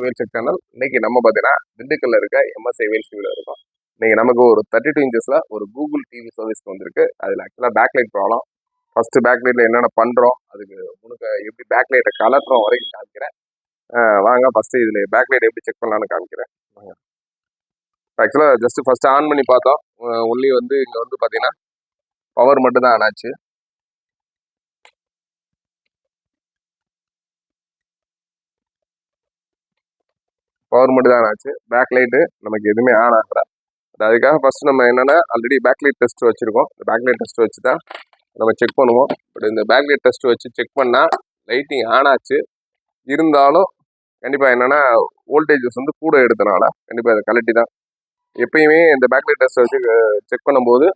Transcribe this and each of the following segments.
வேல்செக் channel இன்னைக்கு நம்ம பார்த்தீங்கன்னா திண்டுக்கல்ல இருக்க எம்எஸ்ஐ வேல்சிவில் இருக்கோம். இன்னைக்கு நமக்கு ஒரு தேர்ட்டி டூ இன்ச்சஸில் ஒரு கூகுள் டிவி சர்வீஸ்க்கு வந்திருக்கு. அதில் ஆக்சுவலாக பேக்லைட் ப்ராப்ளம் ஃபஸ்ட்டு பேக்லைட்டில் என்னென்ன பண்ணுறோம் அதுக்கு உனக்கு எப்படி பேக்லைட்டை கலட்டுறோம் வரைக்கும் காமிக்கிறேன். வாங்க ஃபஸ்ட்டு இதில் பேக்லைட் எப்படி செக் பண்ணலான்னு காமிக்கிறேன். வாங்க. ஆக்சுவலாக ஜஸ்ட் ஃபஸ்ட்டு ஆன் பண்ணி பார்த்தோம். ஒன்லி வந்து இங்கே வந்து பார்த்தீங்கன்னா பவர் மட்டும் தான் ஆனாச்சு. பவர் மட்டும் தான் ஆச்சு. பேக் லைட்டு நமக்கு எதுவுமே ஆன் ஆகிறா அது அதுக்காக ஃபஸ்ட்டு நம்ம என்னென்னா ஆல்ரெடி பேக் லைட் டெஸ்ட் வச்சிருக்கோம். இந்த பேக் லைட் டெஸ்ட் வச்சு தான் நம்ம செக் பண்ணுவோம். பட் இந்த பேக் லைட் டெஸ்ட் வச்சு செக் பண்ணால் லைட்டிங் ஆன் ஆச்சு. இருந்தாலும் கண்டிப்பாக என்னென்னா வோல்டேஜஸ் வந்து கூட எடுத்தனால கண்டிப்பாக அதை கலட்டி தான் எப்பயுமே இந்த பேக் லைட் டெஸ்ட் வச்சு செக் பண்ணும்போது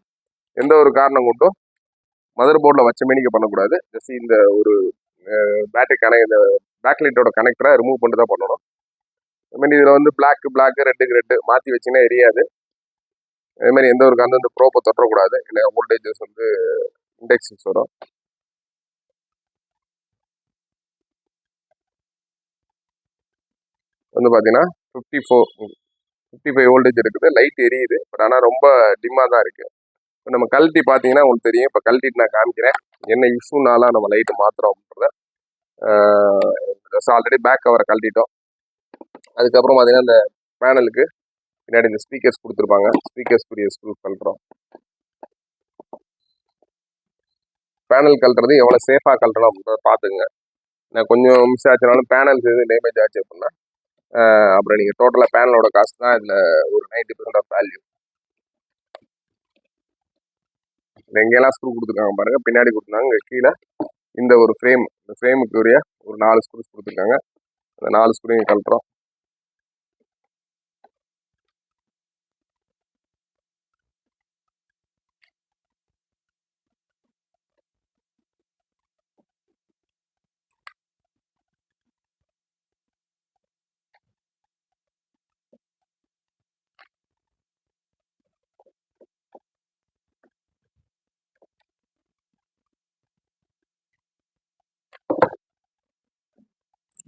எந்த ஒரு காரணம் கொண்டும் மதர் போர்டில் வச்ச மேனிக்க பண்ணக்கூடாது. ஜஸ்ட் இந்த ஒரு பேட்டரி கனெக்ட் இந்த பேக் லைட்டோட கனெக்டரை ரிமூவ் பண்ணிட்டு தான் பண்ணணும். அது மாதிரி இதில் வந்து பிளாக் பிளாக்கு ரெட்டுக்கு ரெட்டு மாற்றி வச்சிங்கன்னா எரியாது. அதே மாதிரி எந்த ஒரு காரணம் இந்த ப்ரோப்பை தொட்டக்கூடாது இல்லை வோல்டேஜஸ் வந்து இண்டெக்ஸஸ் வரும். வந்து பார்த்தீங்கன்னா fifty four fifty five voltage இருக்குது. லைட் எரியுது. பட் ஆனால் ரொம்ப டிம்மாக தான் இருக்குது இப்போ நம்ம கழட்டி பார்த்தீங்கன்னா உங்களுக்கு தெரியும். இப்போ கழட்டிட்டு நான் காமிக்கிறேன். என்ன இஷ்யூனால நம்ம லைட்டு மாற்றுறோம் அப்படின்றத ஆல்ரெடி பேக் கவரை கழட்டிட்டோம். அதுக்கப்புறம் பார்த்தீங்கன்னா இந்த பேனலுக்கு பின்னாடி இந்த ஸ்பீக்கர்ஸ் கொடுத்துருப்பாங்க. ஸ்பீக்கர்ஸ்க்குரிய ஸ்க்ரூ கழட்டுறோம் பேனல் கழட்டுறது எவ்வளோ சேஃபாக கழட்டணும் அப்படின்றத பார்த்துங்க நான் கொஞ்சம் மிஸ் ஆச்சுனாலும் பேனல்ஸ் எதுவும் டேமேஜ் ஆச்சு அப்படின்னா அப்புறம் நீங்கள் டோட்டலாக பேனலோட காசு தான் இதில் ஒரு நைன்டி பர்சன்ட் ஆஃப் வேல்யூ எங்கெல்லாம் ஸ்க்ரூ கொடுத்துருக்காங்க பாருங்க. பின்னாடி கொடுத்துருந்தாங்க. கீழே இந்த ஒரு ஃப்ரேம் இந்த ஃப்ரேமுக்கு உரிய ஒரு நாலு ஸ்க்ரூஸ் கொடுத்துருக்காங்க. அந்த நாலு ஸ்க்ரூவையும் கழட்டுறோம்.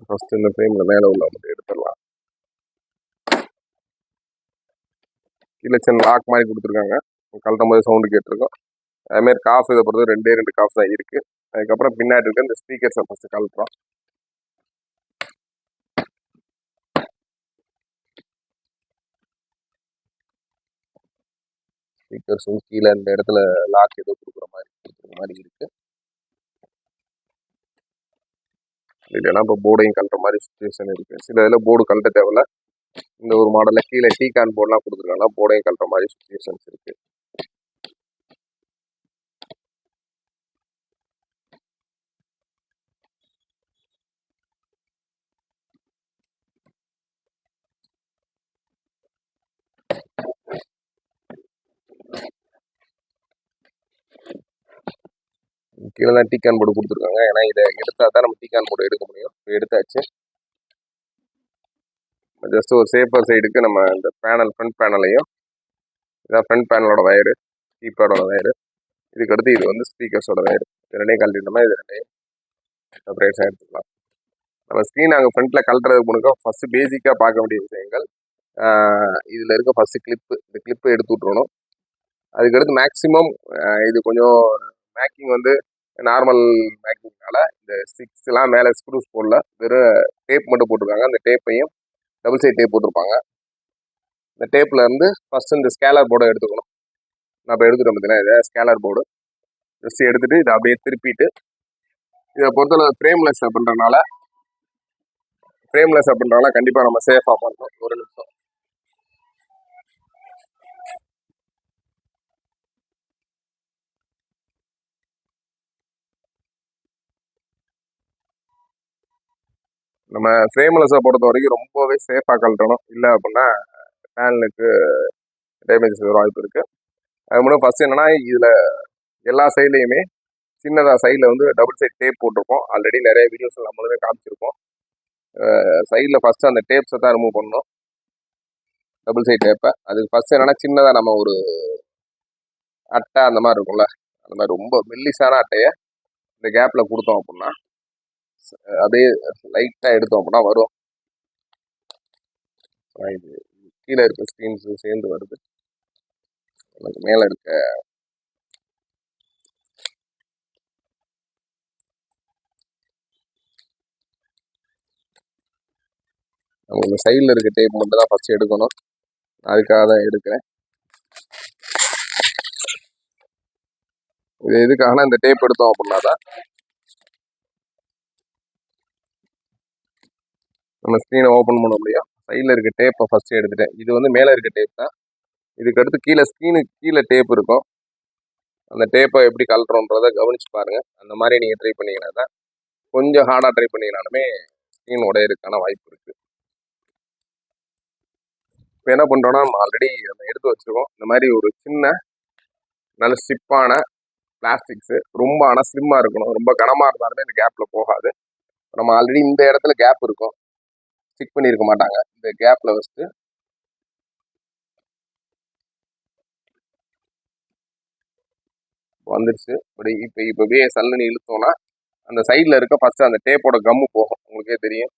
ஃபர்ஸ்ட் இந்த ஃப்ரேமில் மேலே உள்ள மட்டும் எடுத்துடலாம். கீழே சின்ன லாக் மாதிரி கொடுத்துருக்காங்க. கழட்டும் போது சவுண்டு கேட்டிருக்கோம். அதேமாதிரி காஃப் இதை பொறுத்து ரெண்டே ரெண்டு காஃப் தான் இருக்குது அதுக்கப்புறம் பின்னாடி இருக்க இந்த ஸ்பீக்கர்ஸை ஃபஸ்ட்டு கழட்டுறோம். ஸ்பீக்கர்ஸும் கீழே இந்த இடத்துல லாக் ஏதோ கொடுக்குற மாதிரி கொடுக்குற மாதிரி இருக்குது இல்லைன்னா இப்போ போர்டையும் கழட்டுற மாதிரி சுச்சுவேஷன் இருக்குது சில இதில் போர்டு கழட்ட தேவையில்ல. இந்த ஒரு மாடலில் கீழே டீ கான் போர்டெலாம் கொடுத்துருக்காங்க. போர்டையும் கழட்டுற மாதிரி சுச்சுவேஷன்ஸ் இருக்குது கீழே தான் டீக்கான் போர்டு கொடுத்துருக்காங்க. ஏன்னா இதை எடுத்தால் தான் நம்ம டீக்கான் போர்டு எடுக்க முடியும். எடுத்தாச்சு. ஜஸ்ட் ஒரு சேஃபர் சைடுக்கு நம்ம இந்த பேனல் ஃப்ரண்ட் பேனலையும் இதான் ஃப்ரண்ட் பேனலோட வயரு கீபேடோட வயரு இதுக்கு அடுத்து இது வந்து ஸ்பீக்கர்ஸோட வயரு இது ரெண்டையும் கழட்டிட்டோம்னா இது ரெண்டையும் செப்பரேட்ஸாக எடுத்துக்கலாம். நம்ம ஸ்க்ரீன் அங்கே ஃப்ரண்ட்டில் கழட்டுறதுக்கு முன்னாடி ஃபஸ்ட்டு பேசிக்காக பார்க்க வேண்டிய விஷயங்கள். இதில் இருக்க ஃபஸ்ட்டு கிளிப்பு இந்த கிளிப்பு எடுத்து விட்றணும் அதுக்கடுத்து மேக்ஸிமம் இது கொஞ்சம் மேக்கிங் வந்து நார்மல் மேக்கிங்னால இந்த சிக்ஸ்லாம் மேலே ஸ்க்ரூஸ் போடல. வெறும் டேப் மட்டும் போட்டிருக்காங்க. அந்த டேப்பையும் டபுள் சைட் டேப் போட்டிருப்பாங்க. இந்த டேப்பில் இருந்து ஃபஸ்ட்டு இந்த ஸ்கேலர் போர்டை எடுத்துக்கணும். நான் இப்போ எடுத்துட்டோம் பார்த்தீங்கன்னா இதை ஸ்கேலர் போர்டு ஜஸ்ட் எடுத்துகிட்டு இதை அப்படியே திருப்பிட்டு இதை பொறுத்தளவு ஃப்ரேம்லெஸ் அப்படின்றனால ஃப்ரேம்லெஸ் அப்படின்றனால கண்டிப்பாக நம்ம சேஃபாக பண்ணணும் ஒரு நிமிஷம். நம்ம ஃப்ரேம்லெஸ்ஸை பொறுத்த வரைக்கும் ரொம்பவே சேஃபாக கழட்டணும். இல்லை அப்படின்னா பேனலுக்கு டேமேஜஸ் வர வாய்ப்பு இருக்குது அது மூலம் ஃபஸ்ட் என்னன்னா இதில் எல்லா சைட்லேயுமே சின்னதாக சைடில் வந்து டபுள் சைட் டேப் போட்டிருக்கோம். ஆல்ரெடி நிறைய வீடியோஸ் நம்மளுமே காமிச்சிருக்கோம். சைடில் ஃபஸ்ட்டு அந்த டேப்ஸை தான் ரிமூவ் பண்ணணும். டபுள் சைட் டேப்பை அதுக்கு ஃபஸ்ட் என்னென்னா சின்னதாக நம்ம ஒரு அட்டை அந்த மாதிரி இருக்கும்ல. அந்த மாதிரி ரொம்ப மெல்லிசான அட்டையை இந்த கேப்பில் கொடுத்தோம் அப்படின்னா அப்படியே லைட்டாக எடுத்தோம் அப்படின்னா வரும். இது கீழே இருக்க ஸ்க்ரீன்ஸ் சேர்ந்து வருது. எனக்கு மேலே இருக்க நம்ம இந்த சைடில் இருக்க டேப் மட்டும் தான் ஃபஸ்ட்டு எடுக்கணும். அதுக்காக தான் எடுக்கிறேன். இது எதுக்காகனா இந்த டேப் எடுத்தோம் அப்படின்னா தான் நம்ம ஸ்க்ரீனை ஓப்பன் பண்ண முடியும் சைடில் இருக்க டேப்பை ஃபஸ்ட்டு எடுத்துட்டேன். இது வந்து மேலே இருக்க டேப் தான். இதுக்கு அடுத்து கீழே ஸ்க்ரீனுக்கு கீழே டேப் இருக்கும். அந்த டேப்பை எப்படி கலட்டுறோன்றதை கவனிச்சு பாருங்கள் அந்த மாதிரி நீங்கள் ட்ரை பண்ணீங்கன்னா தான் கொஞ்சம் ஹார்டாக ட்ரை பண்ணிங்கனாலுமே ஸ்க்ரீன் உடையிறதுக்கான வாய்ப்பு இருக்குது இப்போ என்ன பண்ணுறோன்னா நம்ம ஆல்ரெடி நம்ம எடுத்து வச்சுருக்கோம். இந்த மாதிரி ஒரு சின்ன நல்ல ஸ்டிப்பான பிளாஸ்டிக்ஸு ரொம்ப ஆனால் ஸ்லிம்மாக இருக்கணும். ரொம்ப கனமாக இருந்தாலுமே இந்த கேப்பில் போகாது. நம்ம ஆல்ரெடி இந்த இடத்துல கேப் இருக்கும். ஸ்டிக் பண்ணியிருக்க மாட்டாங்க. இந்த கேப்பில் ஃபஸ்ட்டு வந்துடுச்சு இப்படி இப்போ இப்போ அப்படியே சல்லுன்னு இழுத்தோன்னா அந்த சைடில் இருக்க ஃபஸ்ட்டு அந்த டேப்போட கம்மு போகும். உங்களுக்கே தெரியும்.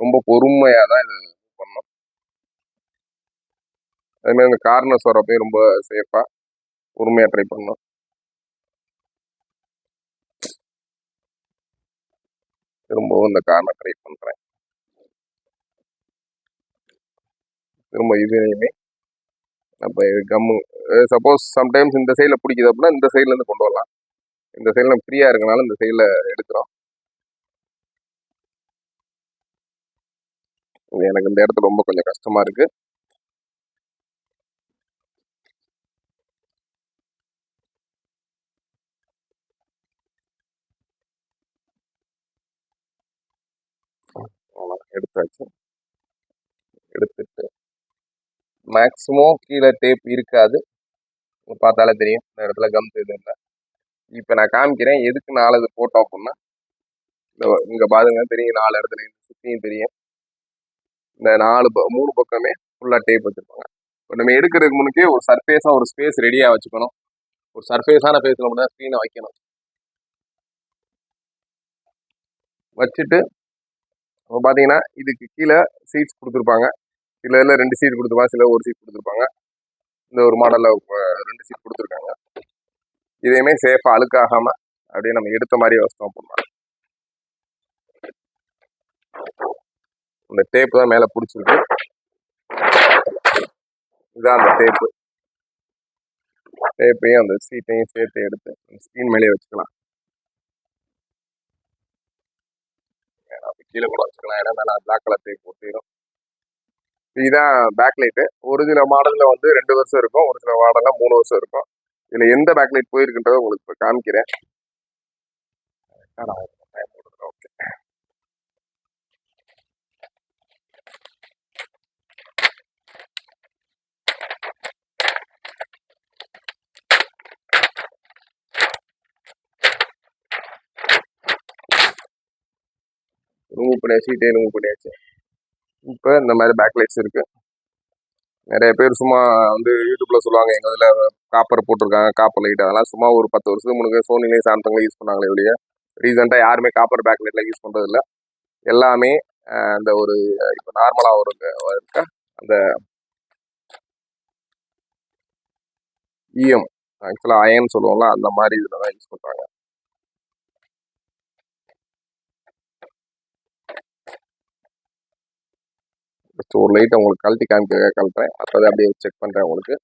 ரொம்ப பொறுமையாக தான் இது பண்ணணும். அதேமாதிரி இந்த கார்னர்ஸ் வரப்பே ரொம்ப சேஃபாக பொறுமையாக ட்ரை பண்ணணும். திரும்பவும் இந்த கார்னர் ட்ரை பண்ணுறேன் திரும்ப இதுலையுமே அப்போ இது கம்மு சப்போஸ் சம்டைம்ஸ் இந்த சைடில் பிடிக்குது அப்படின்னா இந்த சைட்லேருந்து கொண்டு வரலாம். இந்த சைடில் நம்ம ஃப்ரீயாக இருக்கனால இந்த சைடில் எடுக்கிறோம். எனக்கு இந்த இடத்துல ரொம்ப கொஞ்சம் கஷ்டமாக இருக்குது எடுத்தாச்சு. எடுத்துட்டு மேக்ஸிமம் கீழே டேப் இருக்காது. பார்த்தாலே தெரியும். இந்த இடத்துல கம் எதுவும் இல்லை. இப்போ நான் காமிக்கிறேன். எதுக்கு நாலு இது போட்டோம் அப்படின்னா இந்த இங்கே பாருங்க. தெரியும். நாலு இடத்துல சுற்றியும் தெரியும். இந்த நாலு மூணு பக்கமே ஃபுல்லாக டேப் வச்சுருப்பாங்க. இப்போ நம்ம எடுக்கிறதுக்கு முன்னே ஒரு சர்ஃபேஸாக ஒரு ஸ்பேஸ் ரெடியாக வச்சுக்கணும். ஒரு சர்ஃபேஸான ஃபேஸில் மட்டும் தான் ஸ்க்ரீனை வைக்கணும். வச்சுட்டு இப்போ பார்த்தீங்கன்னா இதுக்கு கீழே சீட்ஸ் கொடுத்துருப்பாங்க. சில இதில் ரெண்டு சீட் கொடுத்துருப்பாங்க. சில ஒரு சீட் கொடுத்துருப்பாங்க. இந்த ஒரு மாடலில் ரெண்டு சீட் கொடுத்துருக்காங்க. இதையுமே சேஃபாக அழுக்காகாமல் அப்படியே நம்ம எடுத்த மாதிரி வசதம் அப்படின்னா. இந்த டேப்பு தான் மேலே பிடிச்சிருக்கு. இதுதான் அந்த டேப்பு டேப்பையும் அந்த சீட்டையும் சேர்த்து எடுத்து ஸ்க்ரீன் மேலேயே வச்சுக்கலாம். கீழே கூட வச்சுக்கலாம். ஏன்னா மேலே பிளாக் கலர் டேப் ஒட்டிடும் இதுதான் பேக்லைட்டு ஒரு சில மாடலில் வந்து ரெண்டு வருஷம் இருக்கும் ஒரு சில மாடலில் மூணு வருஷம் இருக்கும். இதில் எந்த பேக்லைட் போயிருக்குன்றதை உங்களுக்கு இப்போ காமிக்கிறேன். ஓகே ரிமூவ் பண்ணியாச்சு சீட்டே ரிமூவ் பண்ணியாச்சு. இப்போ இந்த மாதிரி பேக் லைட்ஸ் இருக்குது நிறைய பேர் சும்மா வந்து யூடியூப்பில் சொல்லுவாங்க எங்கள் இதில் காப்பர் போட்டிருக்காங்க காப்பர் லைட் அதெல்லாம் சும்மா ஒரு பத்து வருஷத்துக்கு முன்னாடி சோனிலையும் சாம்சங்லையும் யூஸ் பண்ணாங்களே வெளியே ரீசெண்டாக யாருமே காப்பர் பேக் லைட்லாம் யூஸ் பண்ணுறதில்ல எல்லாமே அந்த ஒரு இப்போ நார்மலாக ஒரு இருக்க அந்த இஎம் ஆக்சுவலாக அயன் சொல்லுவோம்ல அந்த மாதிரி இதில் தான் யூஸ் பண்ணுறாங்க ஜஸ்ட் ஒரு லைட்டை உங்களுக்கு கழட்டி காமிக்க கழட்டுறேன். அடுத்தது அப்படியே செக் பண்ணுறேன் உங்களுக்கு.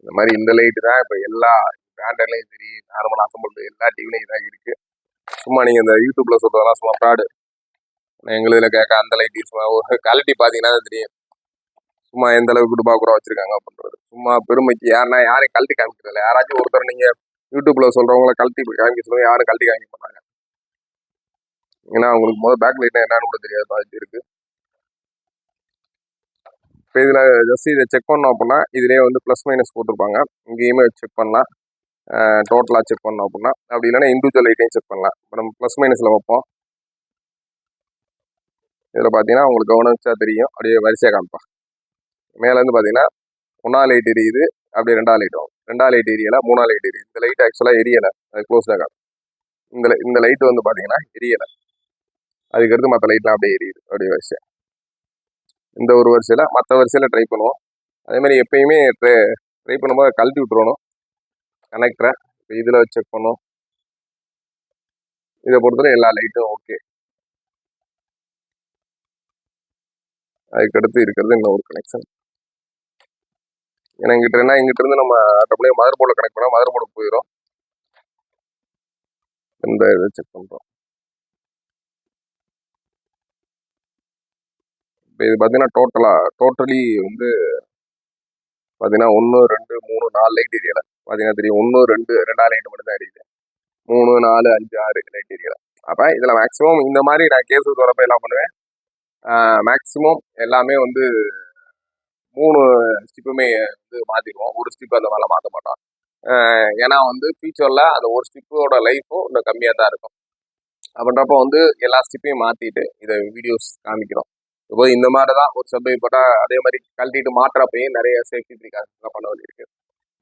இந்த மாதிரி இந்த லைட்டு தான் இப்போ எல்லா பிராண்டட்லையும் சரி நார்மல் அசம்பிள் எல்லா டிவிலையும் இதாக இருக்குது சும்மா நீங்கள் இந்த யூடியூப்பில் சொல்கிறதெல்லாம் சும்மா ஃப்ராடு எங்களுதில் கேட்க அந்த லைட் யூஸ் ஒரு குவாலிட்டி பார்த்தீங்கன்னா தெரியும். சும்மா எந்த அளவுக்கு கூட வச்சுருக்காங்க அப்படின்றது. சும்மா பெருமைக்கு யாருன்னா யாரையும் கழட்டி காமிக்கிறதில்ல யாராச்சும் ஒருத்தர் நீங்கள் யூடியூப்பில் சொல்கிறவங்கள கழட்டி காமிக்க சொல்லுங்க யாரும் கழட்டி காமிக்க மாட்டாங்க. ஏன்னா அவங்களுக்கு முதல் பேக் லைட்னா என்னன்னு கூட தெரியாது மாதிரி இருக்குது இப்போ இதில் ஜஸ்ட் இதை செக் பண்ணோம் அப்படின்னா இதிலே வந்து ப்ளஸ் மைனஸ் போட்டிருப்பாங்க. இங்கேயுமே செக் பண்ணலாம். டோட்டலாக செக் பண்ணோம் அப்படின்னா அப்படி இல்லைன்னா இண்டிவிஜுவல் லைட்டையும் செக் பண்ணலாம். இப்போ நம்ம ப்ளஸ் மைனஸில் வைப்போம் இதில் பார்த்தீங்கன்னா உங்களுக்கு கவனிச்சா தெரியும். அப்படியே வரிசையாக காமிப்பா. மேலேருந்து பார்த்தீங்கன்னா ஒன்றா லைட் எரியுது. அப்படியே ரெண்டாம் லைட் வரும். ரெண்டாம் லைட் எரியலை மூணாவது லைட் எரியுது. இந்த லைட் ஆக்சுவலாக எரியலை. அது க்ளோஸ்டாக காணும். இந்த இந்த லைட் வந்து பார்த்தீங்கன்னா எரியலை. அதுக்கடுத்து மற்ற லைட்லாம் அப்படியே எரியுது. அப்படியே வரிசையாக இந்த ஒரு வரிசையில் மற்ற வரிசையில் ட்ரை பண்ணுவோம். அதேமாதிரி எப்பயுமே ட்ரை ட்ரை பண்ணும்போது கழட்டி விட்ருவணும் கனெக்டரை இதில் செக் பண்ணும். இதை பொறுத்தவரை எல்லா லைட்டும் ஓகே அதுக்கடுத்து இருக்கிறது இன்னொரு கனெக்ஷன் ஏன்னா இங்கிட்ட என்ன இங்கிட்டருந்து நம்ம அப்படியே மதர் போர்டில் கனெக்ட் பண்ணால் மதர் போர்டுக்கு போயிடும் இந்த இதை செக் பண்ணுறோம் இப்போ இது பார்த்தீங்கன்னா டோட்டலாக டோட்டலி வந்து பார்த்தீங்கன்னா ஒன்று ரெண்டு மூணு நாலு லைட் எரியலை பார்த்தீங்கன்னா தெரியும் ஒன்று ரெண்டு ரெண்டாவது லைட் மட்டும் தான் எரியுது மூணு நாலு அஞ்சு ஆறு லைட் எரியலை அப்போ இதில் மேக்ஸிமம் இந்த மாதிரி நான் கேஸுக்கு வரப்போ என்ன பண்ணுவேன்? மேக்ஸிமம் எல்லாமே வந்து மூணு ஸ்டிப்புமே வந்து மாற்றிடுவோம் ஒரு ஸ்டிப் அந்த மாதிரிலாம் மாற்ற மாட்டோம். ஏன்னா வந்து ஃபியூச்சரில் அந்த ஒரு ஸ்டிப்போட லைஃப்பும் இன்னும் கம்மியாக தான் இருக்கும். அப்படின்றப்போ வந்து எல்லா ஸ்டிப்பையும் மாற்றிட்டு இதை வீடியோஸ் காமிக்கிறோம். இப்போ இந்த மாதிரி தான் ஒரு சப்பை போட்டால் அதே மாதிரி கழட்டிட்டு மாற்றப்பையும் நிறைய சேஃப்டி ப்ரிகாஷன்ஸ்லாம் பண்ண வேண்டியிருக்கு.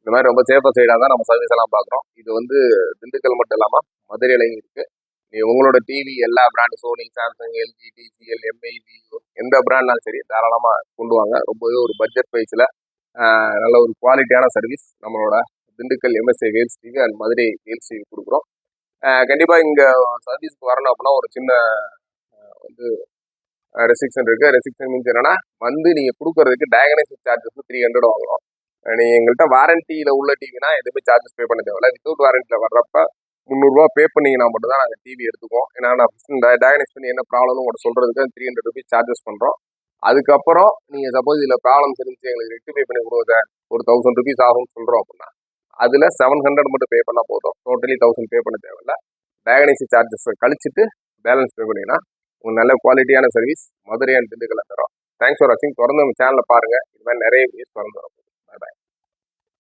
இந்த மாதிரி ரொம்ப சேஃபாக சைடாக தான் நம்ம சர்வீஸ் எல்லாம் பார்க்குறோம். இது வந்து திண்டுக்கல் மட்டும் இல்லாமல் மதுரையிலையும் இருக்குது நீ உங்களோட டிவி எல்லா brand Sony Samsung LG TCL Mi Vivo எந்த பிராண்ட்னாலும் சரி தாராளமாக கொண்டு வாங்க. ரொம்பவே ஒரு பட்ஜெட் ப்ரைஸில் நல்ல ஒரு குவாலிட்டியான சர்வீஸ் நம்மளோட Dindigul MSA Vels TV and Madurai Vels TV கொடுக்குறோம். கண்டிப்பாக இங்கே சர்வீஸ்க்கு வரணும் அப்படின்னா ஒரு சின்ன வந்து ரெஸ்ட்ரிக்ஷன் இருக்குது ரெஸ்ட்ரிக்ஷன் மீன்ஸ் என்னன்னா வந்து நீங்கள் கொடுக்கறதுக்கு டயக்னோசிஸ் சார்ஜஸ் த்ரீ ஹண்ட்ரட் வாங்கணும். நீங்கள் எங்கள்கிட்ட வாரண்டியில் உள்ள டிவினா எதுவுமே சார்ஜஸ் பே பண்ண தேவையில்ல. வித்தவுட் வாரண்டியில் வர்றப்ப முந்நூறுரூவா பே பண்ணிங்கன்னா மட்டும் தான் நாங்கள் டிவி எடுத்துக்குவோம். ஏன்னா நான் ஃபஸ்ட்டு டயக்னைஸ் பண்ணி என்ன ப்ராப்ளம்னு உங்கள்கிட்ட சொல்கிறதுக்கு த்ரீ ஹண்ட்ரட் ருபீஸ் சார்ஜஸ் பண்ணுறோம் அதுக்கப்புறம் நீங்கள் சப்போஸ் இதில் ப்ராப்ளம்ஸ் இருந்துச்சு எங்களுக்கு ரெக்டிஃபை பண்ணி கொடுங்க. ஒரு தௌசண்ட் ருபீஸ் ஆகும்னு சொல்கிறோம் அப்படின்னா அதில் செவன் ஹண்ட்ரட் மட்டும் பே பண்ணால் போதும். டோட்டலி தௌசண்ட் பே பண்ண தேவையில்ல. டயக்னைசிஸ் சார்ஜஸ் கழிச்சிட்டு பேலன்ஸ் பே பண்ணிங்கன்னா உங்களுக்கு நல்ல குவாலிட்டியான சர்வீஸ் மதுரை அண்ட் திண்டுக்கல்ல தரோம். தேங்க்ஸ் ஃபார் வாட்சிங் தொடர்ந்து நம்ம சேனலில் பாருங்கள் இது மாதிரி நிறைய வீடியோஸ் தொடர்ந்து வரும்.